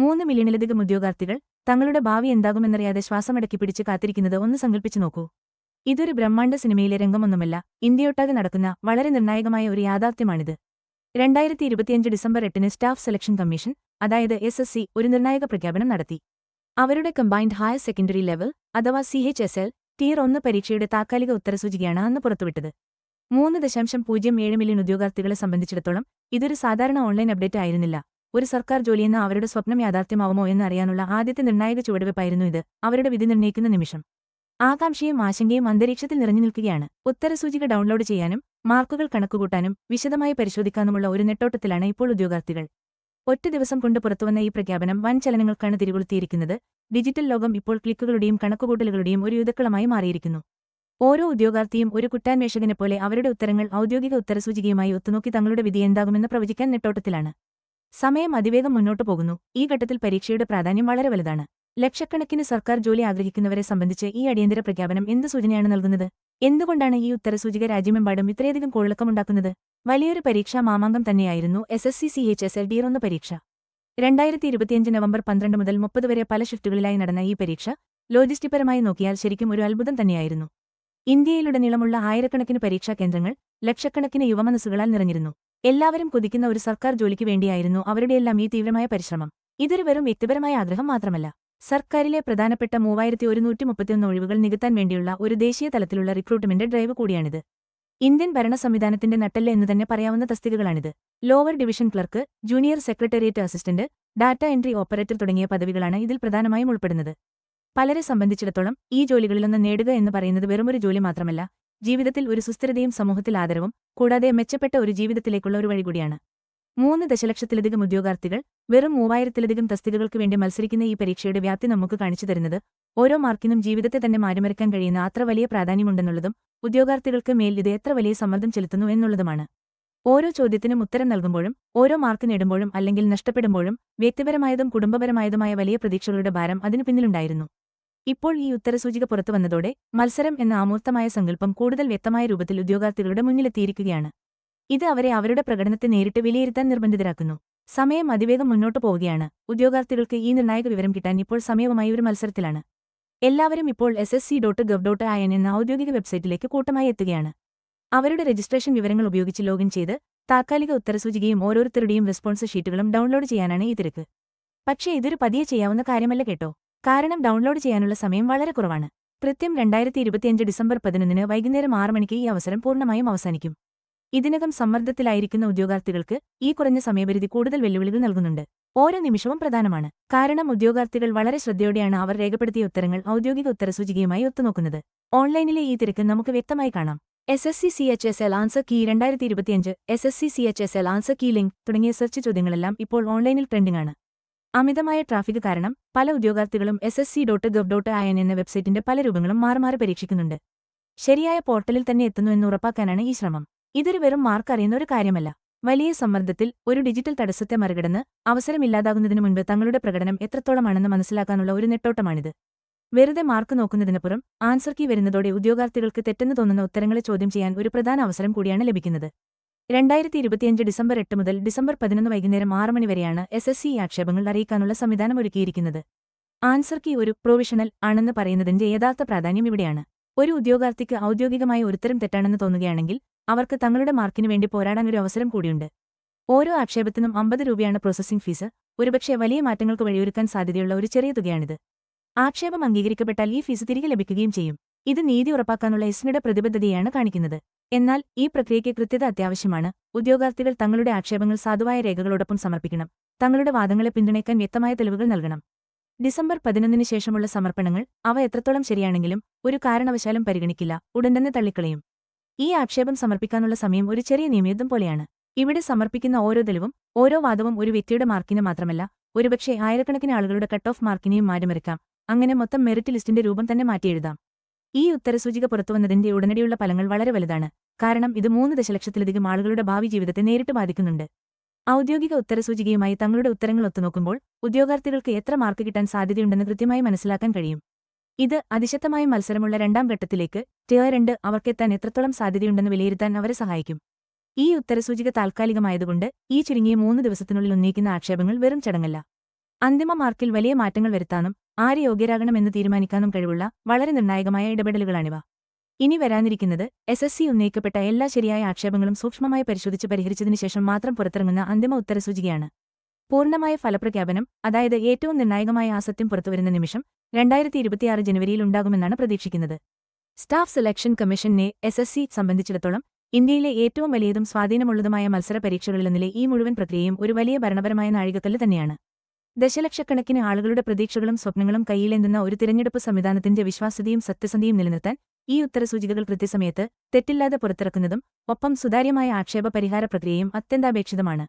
മൂന്ന് മില്യണിലധികം ഉദ്യോഗാർത്ഥികൾ തങ്ങളുടെ ഭാവി എന്താകുമെന്നറിയാതെ ശ്വാസമടക്കി പിടിച്ച് കാത്തിരിക്കുന്നത് ഒന്ന് സങ്കല്പിച്ചു നോക്കൂ. ഇതൊരു ബ്രഹ്മാണ്ഡ സിനിമയിലെ രംഗമൊന്നുമല്ല ഇന്ത്യയൊട്ടാകെ നടക്കുന്ന വളരെ നിർണായകമായ ഒരു യാഥാർത്ഥ്യമാണിത്. രണ്ടായിരത്തി ഇരുപത്തിയഞ്ച് ഡിസംബർ എട്ടിന് സ്റ്റാഫ് സെലക്ഷൻ കമ്മീഷൻ അതായത് എസ് എസ് സി ഒരു നിർണായക പ്രഖ്യാപനം നടത്തി. അവരുടെ കമ്പൈൻഡ് ഹയർ സെക്കൻഡറി ലെവൽ അഥവാ C H S L tier ഒന്ന് പരീക്ഷയുടെ താൽക്കാലിക ഉത്തരസൂചികയാണ് അന്ന് പുറത്തുവിട്ടത്. മൂന്ന് ദശാംശം പൂജ്യം ഏഴ് മില്യൺ ഉദ്യോഗാർത്ഥികളെ സംബന്ധിച്ചിടത്തോളം ഇതൊരു സാധാരണ ഓൺലൈൻ അപ്ഡേറ്റ് ആയിരുന്നില്ല. ഒരു സർക്കാർ ജോലിയെന്ന അവരുടെ സ്വപ്നം യാഥാർത്ഥ്യമാവുമോ എന്ന് അറിയാനുള്ള ആദ്യത്തെ നിർണായക ചുവടുവെപ്പായിരുന്നു ഇത് അവരുടെ വിധി നിർണയിക്കുന്ന നിമിഷം. ആകാംക്ഷയും ആശങ്കയും അന്തരീക്ഷത്തിൽ നിറഞ്ഞു നിൽക്കുകയാണ്. ഉത്തരസൂചിക ഡൗൺലോഡ് ചെയ്യാനും മാർക്കുകൾ കണക്കുകൂട്ടാനും വിശദമായി പരിശോധിക്കാനുമുള്ള ഒരു നെട്ടോട്ടത്തിലാണ് ഇപ്പോൾ ഉദ്യോഗാർത്ഥികൾ. ഒറ്റ ദിവസം കൊണ്ട് പുറത്തുവന്ന ഈ പ്രഖ്യാപനം വൻ ചലനങ്ങൾക്കാണ് തിരികൊളുത്തിയിരിക്കുന്നത്. ഡിജിറ്റൽ ലോകം ഇപ്പോൾ ക്ലിക്കുകളുടെയും കണക്കുകൂട്ടലുകളുടെയും ഒരു യുദ്ധക്കളമായി മാറിയിരിക്കുന്നു. ഓരോ ഉദ്യോഗാർത്ഥിയും ഒരു കുറ്റാന്വേഷകനെപ്പോലെ അവരുടെ ഉത്തരങ്ങൾ ഔദ്യോഗിക ഉത്തരസൂചികയുമായി ഒത്തുനോക്കി തങ്ങളുടെ വിധി എന്താകുമെന്ന് പ്രവചിക്കാൻ നെട്ടോട്ടത്തിലാണ്. സമയം അതിവേഗം മുന്നോട്ടു പോകുന്നു. ഈ ഘട്ടത്തിൽ പരീക്ഷയുടെ പ്രാധാന്യം വളരെ വലുതാണ്. ലക്ഷക്കണക്കിന് സർക്കാർ ജോലി ആഗ്രഹിക്കുന്നവരെ സംബന്ധിച്ച് ഈ അടിയന്തര പ്രഖ്യാപനം എന്ത് സൂചനയാണ് നൽകുന്നത്? എന്തുകൊണ്ടാണ് ഈ ഉത്തരസൂചിക രാജ്യമെമ്പാടും ഇത്രയധികം കോളക്കമുണ്ടാക്കുന്നത് വലിയൊരു പരീക്ഷാ മാമാങ്കം തന്നെയായിരുന്നു S S C C H S L D ഒന്ന് പരീക്ഷ. രണ്ടായിരത്തി ഇരുപത്തിയഞ്ച് നവംബർ പന്ത്രണ്ട് മുതൽ മുപ്പത് വരെ പല ഷിഫ്റ്റുകളിലായി നടന്ന ഈ പരീക്ഷ ലോജിസ്റ്റിക്പരമായി നോക്കിയാൽ ശരിക്കും ഒരു അത്ഭുതം തന്നെയായിരുന്നു. ഇന്ത്യയിലുടനീളമുള്ള ആയിരക്കണക്കിന് പരീക്ഷാ കേന്ദ്രങ്ങൾ ലക്ഷക്കണക്കിന് യുവമനസ്സുകളാൽ നിറഞ്ഞിരുന്നു. എല്ലാവരും കൊതിക്കുന്ന ഒരു സർക്കാർ ജോലിക്ക് വേണ്ടിയായിരുന്നു അവരുടെയെല്ലാം ഈ തീവ്രമായ പരിശ്രമം. ഇതൊരു വെറും വ്യക്തിപരമായ ആഗ്രഹം മാത്രമല്ല. സർക്കാരിലെ പ്രധാനപ്പെട്ട മൂവായിരത്തി ഒരുന്നൂറ്റി മുപ്പത്തിയൊന്ന് ഒഴിവുകൾ നികത്താൻ വേണ്ടിയുള്ള ഒരു ദേശീയ തലത്തിലുള്ള റിക്രൂട്ട്മെന്റ് ഡ്രൈവ് കൂടിയാണിത്. ഇന്ത്യൻ ഭരണ സംവിധാനത്തിന്റെ നട്ടല്ല എന്ന് തന്നെ പറയാവുന്ന തസ്തികകളാണിത്. Lower division clerk junior secretariat assistant data entry operator തുടങ്ങിയ പദവികളാണ് ഇതിൽ പ്രധാനമായും ഉൾപ്പെടുന്നത്. പലരെ സംബന്ധിച്ചിടത്തോളം ഈ ജോലികളിലൊന്ന് നേടുക എന്ന് പറയുന്നത് വെറുമൊരു ജോലി മാത്രമല്ല ജീവിതത്തിൽ ഒരു സുസ്ഥിരതയും സമൂഹത്തിൽ ആദരവും കൂടാതെ മെച്ചപ്പെട്ട ഒരു ജീവിതത്തിലേക്കുള്ള ഒരു വഴി കൂടിയാണ് മൂന്ന് ദശലക്ഷത്തിലധികം ഉദ്യോഗാർത്ഥികൾ വെറും മൂവായിരത്തിലധികം തസ്തികകൾക്ക് വേണ്ടി മത്സരിക്കുന്ന ഈ പരീക്ഷയുടെ വ്യാപ്തി നമുക്ക് കാണിച്ചു തരുന്നത് ഓരോ മാർക്കിനും ജീവിതത്തെ തന്നെ മാറ്റിമറിക്കാൻ കഴിയുന്ന അത്ര വലിയ പ്രാധാന്യമുണ്ടെന്നുള്ളതും ഉദ്യോഗാർത്ഥികൾക്ക് മേൽ ഇത് എത്ര വലിയ സമ്മർദ്ദം ചെലുത്തുന്നു എന്നുള്ളതുമാണ്. ഓരോ ചോദ്യത്തിനും ഉത്തരം നൽകുമ്പോഴും ഓരോ മാർക്ക് നേടുമ്പോഴും അല്ലെങ്കിൽ നഷ്ടപ്പെടുമ്പോഴും വ്യക്തിപരമായതും കുടുംബപരമായതുമായ വലിയ പ്രതീക്ഷകളുടെ ഭാരം അതിനു പിന്നിലുണ്ടായിരുന്നു. ഇപ്പോൾ ഈ ഉത്തരസൂചിക പുറത്തു വന്നതോടെ മത്സരം എന്ന ആമൂർത്തമായ സങ്കല്പം കൂടുതൽ വ്യക്തമായ രൂപത്തിൽ ഉദ്യോഗാർത്ഥികളുടെ മുന്നിലെത്തിയിരിക്കുകയാണ്. ഇത് അവരെ അവരുടെ പ്രകടനത്തെ നേരിട്ട് വിലയിരുത്താൻ നിർബന്ധിതരാക്കുന്നു. സമയം അതിവേഗം മുന്നോട്ടു പോവുകയാണ്. ഉദ്യോഗാർത്ഥികൾക്ക് ഈ നിർണായക വിവരം കിട്ടാൻ ഇപ്പോൾ സമയവുമായി ഒരു മത്സരത്തിലാണ്. എല്ലാവരും ഇപ്പോൾ S S C dot gov dot I N എന്ന ഔദ്യോഗിക വെബ്സൈറ്റിലേക്ക് കൂട്ടമായി എത്തുകയാണ്. അവരുടെ രജിസ്ട്രേഷൻ വിവരങ്ങൾ ഉപയോഗിച്ച് ലോഗിൻ ചെയ്ത് താൽക്കാലിക ഉത്തരസൂചികയും ഓരോരുത്തരുടെയും റെസ്പോൺസ് ഷീറ്റുകളും ഡൗൺലോഡ് ചെയ്യാനാണ് ഈ തിരക്ക്. പക്ഷേ ഇതൊരു പതിയെ ചെയ്യാവുന്ന കാര്യമല്ല കേട്ടോ. കാരണം ഡൗൺലോഡ് ചെയ്യാനുള്ള സമയം വളരെ കുറവാണ്. കൃത്യം രണ്ടായിരത്തി ഇരുപത്തിയഞ്ച് ഡിസംബർ പതിനൊന്നിന് വൈകുന്നേരം ആറ് മണിക്ക് ഈ അവസരം പൂർണമായും അവസാനിക്കും. ഇതിനകം സമ്മർദ്ദത്തിലായിരിക്കുന്ന ഉദ്യോഗാർത്ഥികൾക്ക് ഈ കുറഞ്ഞ സമയപരിധി കൂടുതൽ വെല്ലുവിളികൾ നൽകുന്നുണ്ട്. ഓരോ നിമിഷവും പ്രധാനമാണ്. കാരണം ഉദ്യോഗാർത്ഥികൾ വളരെ ശ്രദ്ധയോടെയാണ് അവർ രേഖപ്പെടുത്തിയ ഉത്തരങ്ങൾ ഔദ്യോഗിക ഉത്തരസൂചികയുമായി ഒത്തുനോക്കുന്നത്. ഓൺലൈനിലെ ഈ തിരക്ക് നമുക്ക് വ്യക്തമായി കാണാം. S S C C H S L answer key രണ്ടായിരത്തി ഇരുപത്തിയഞ്ച് S S C C H S L answer key link തുടങ്ങിയ സെർച്ച് ചോദ്യങ്ങളെല്ലാം ഇപ്പോൾ ഓൺലൈനിൽ ട്രെൻഡിംഗ് ആണ്. അമിതമായ ട്രാഫിക് കാരണം പല ഉദ്യോഗാർത്ഥികളും S S C dot gov dot I N എന്ന വെബ്സൈറ്റിന്റെ പല രൂപങ്ങളും മാറി പരീക്ഷിക്കുന്നുണ്ട്. ശരിയായ പോർട്ടലിൽ തന്നെ എത്തുന്നു എന്ന് ഉറപ്പാക്കാനാണ് ഈ ശ്രമം. ഇതൊരു വെറും മാർക്ക് അറിയുന്ന ഒരു കാര്യമല്ല. വലിയ സമ്മർദ്ദത്തിൽ ഒരു ഡിജിറ്റൽ തടസ്സത്തെ മറികടന്ന് അവസരമില്ലാതാകുന്നതിനു മുൻപ് തങ്ങളുടെ പ്രകടനം എത്രത്തോളമാണെന്ന് മനസ്സിലാക്കാനുള്ള ഒരു നെട്ടോട്ടമാണിത്. വെറുതെ മാർക്ക് നോക്കുന്നതിനപ്പുറം ആൻസർ കീ വരുന്നതോടെ ഉദ്യോഗാർത്ഥികൾക്ക് തെറ്റെന്ന് തോന്നുന്ന ഉത്തരങ്ങളെ ചോദ്യം ചെയ്യാൻ ഒരു പ്രധാന അവസരം കൂടിയാണ് ലഭിക്കുന്നത്. രണ്ടായിരത്തി ഇരുപത്തിയഞ്ച് ഡിസംബർ എട്ട് മുതൽ ഡിസംബർ പതിനൊന്ന് വൈകുന്നേരം ആറ് മണി വരെയാണ് എസ് എസ് സി ആക്ഷേപങ്ങൾ അറിയിക്കാനുള്ള സംവിധാനം ഒരുക്കിയിരിക്കുന്നത്. ആൻസർ കീ ഒരു പ്രൊവിഷണൽ ആണെന്ന് പറയുന്നതിന്റെ യഥാർത്ഥ പ്രാധാന്യം ഇവിടെയാണ്. ഒരു ഉദ്യോഗാർത്ഥിക്ക് ഔദ്യോഗികമായ ഒരുത്തരം തെറ്റാണെന്ന് തോന്നുകയാണെങ്കിൽ അവർക്ക് തങ്ങളുടെ മാർക്കിനു വേണ്ടി പോരാടാൻ ഒരു അവസരം കൂടിയുണ്ട്. ഓരോ ആക്ഷേപത്തിനും അമ്പത് രൂപയാണ് പ്രോസസ്സിംഗ് ഫീസ്. ഒരുപക്ഷെ വലിയ മാറ്റങ്ങൾക്ക് വഴിയൊരുക്കാൻ സാധ്യതയുള്ള ഒരു ചെറിയ തുകയാണിത്. ആക്ഷേപം അംഗീകരിക്കപ്പെട്ടാൽ ഈ ഫീസ് തിരികെ ലഭിക്കുകയും ചെയ്യും. ഇത് നീതി ഉറപ്പാക്കാനുള്ള എസ്നിയുടെ പ്രതിബദ്ധതയാണ് കാണിക്കുന്നത്. എന്നാൽ ഈ പ്രക്രിയയ്ക്ക് കൃത്യത അത്യാവശ്യമാണ്. ഉദ്യോഗാർത്ഥികൾ തങ്ങളുടെ ആക്ഷേപങ്ങൾ സാധുവായ രേഖകളോടൊപ്പം സമർപ്പിക്കണം. തങ്ങളുടെ വാദങ്ങളെ പിന്തുണയ്ക്കാൻ വ്യക്തമായ തെളിവുകൾ നൽകണം. ഡിസംബർ പതിനൊന്നിന് ശേഷമുള്ള സമർപ്പണങ്ങൾ അവ എത്രത്തോളം ശരിയാണെങ്കിലും ഒരു കാരണവശാലും പരിഗണിക്കില്ല. ഉടൻ തന്നെ തള്ളിക്കളയും. ഈ ആക്ഷേപം സമർപ്പിക്കാനുള്ള സമയം ഒരു ചെറിയ നിയമയുദ്ധം പോലെയാണ്. ഇവിടെ സമർപ്പിക്കുന്ന ഓരോ തെളിവും ഓരോ വാദവും ഒരു വ്യക്തിയുടെ മാർക്കിന് മാത്രമല്ല ഒരുപക്ഷെ ആയിരക്കണക്കിന് ആളുകളുടെ കട്ട് ഓഫ് മാർക്കിനെയും മാറ്റിമറിക്കാം. അങ്ങനെ മൊത്തം മെറിറ്റ് ലിസ്റ്റിന്റെ രൂപം തന്നെ മാറ്റിയെഴുതാം. ഈ ഉത്തരസൂചിക പുറത്തുവന്നതിന്റെ ഉടനടിയുള്ള ഫലങ്ങൾ വളരെ വലുതാണ്. കാരണം ഇത് മൂന്ന് ദശലക്ഷത്തിലധികം ആളുകളുടെ ഭാവി ജീവിതത്തെ നേരിട്ട് ബാധിക്കുന്നുണ്ട്. ഔദ്യോഗിക ഉത്തരസൂചികയുമായി തങ്ങളുടെ ഉത്തരങ്ങൾ ഒത്തുനോക്കുമ്പോൾ ഉദ്യോഗാർത്ഥികൾക്ക് എത്ര മാർക്ക് കിട്ടാൻ സാധ്യതയുണ്ടെന്ന് കൃത്യമായി മനസ്സിലാക്കാൻ കഴിയും. ഇത് അതിശക്തമായ മത്സരമുള്ള രണ്ടാം ഘട്ടത്തിലേക്ക് ടിയർ രണ്ട് അവർക്കെത്താൻ എത്രത്തോളം സാധ്യതയുണ്ടെന്ന് വിലയിരുത്താൻ അവരെ സഹായിക്കും. ഈ ഉത്തരസൂചിക താൽക്കാലികമായതുകൊണ്ട് ഈ ചുരുങ്ങിയ മൂന്ന് ദിവസത്തിനുള്ളിൽ ഉന്നയിക്കുന്ന ആക്ഷേപങ്ങൾ വെറും ചടങ്ങല്ല. അന്തിമ മാർക്കിൽ വലിയ മാറ്റങ്ങൾ വരുത്താനും ആര് യോഗ്യരാകണമെന്ന് തീരുമാനിക്കാനും കഴിവുള്ള വളരെ നിർണായകമായ ഇടപെടലുകളാണിവ. ഇനി വരാനിരിക്കുന്നത് എസ് എസ് സി ഉന്നയിക്കപ്പെട്ട എല്ലാ ശരിയായ ആക്ഷേപങ്ങളും സൂക്ഷ്മമായി പരിശോധിച്ച് പരിഹരിച്ചതിനു ശേഷം മാത്രം പുറത്തിറങ്ങുന്ന അന്തിമ ഉത്തരസൂചികയാണ് പൂർണമായ ഫലപ്രഖ്യാപനം അതായത് ഏറ്റവും നിർണായകമായ ആസത്യം സത്യം പുറത്തുവരുന്ന നിമിഷം രണ്ടായിരത്തി ഇരുപത്തിയാറ് ജനുവരിയിൽ ഉണ്ടാകുമെന്നാണ് പ്രതീക്ഷിക്കുന്നത്. സ്റ്റാഫ് സെലക്ഷൻ കമ്മീഷനെ എസ് എസ് സി സംബന്ധിച്ചിടത്തോളം ഇന്ത്യയിലെ ഏറ്റവും വലിയതും സ്വാധീനമുള്ളതുമായ മത്സര പരീക്ഷകളിലെന്നിലെ ഈ മുഴുവൻ പ്രക്രിയയും ഒരു വലിയ ഭരണപരമായ നാഴികക്കല്ല് തന്നെയാണ്. ദശലക്ഷക്കണക്കിന് ആളുകളുടെ പ്രതീക്ഷകളും സ്വപ്നങ്ങളും കയ്യിലെന്തുന്ന ഒരു തിരഞ്ഞെടുപ്പ് സംവിധാനത്തിന്റെ വിശ്വാസ്യതയും സത്യസന്ധയും നിലനിർത്താൻ ഈ ഉത്തരസൂചികകൾ കൃത്യസമയത്ത് തെറ്റില്ലാതെ പുറത്തിറക്കുന്നതും ഒപ്പം സുതാര്യമായ ആക്ഷേപ പരിഹാര പ്രക്രിയയും അത്യന്താപേക്ഷിതമാണ്.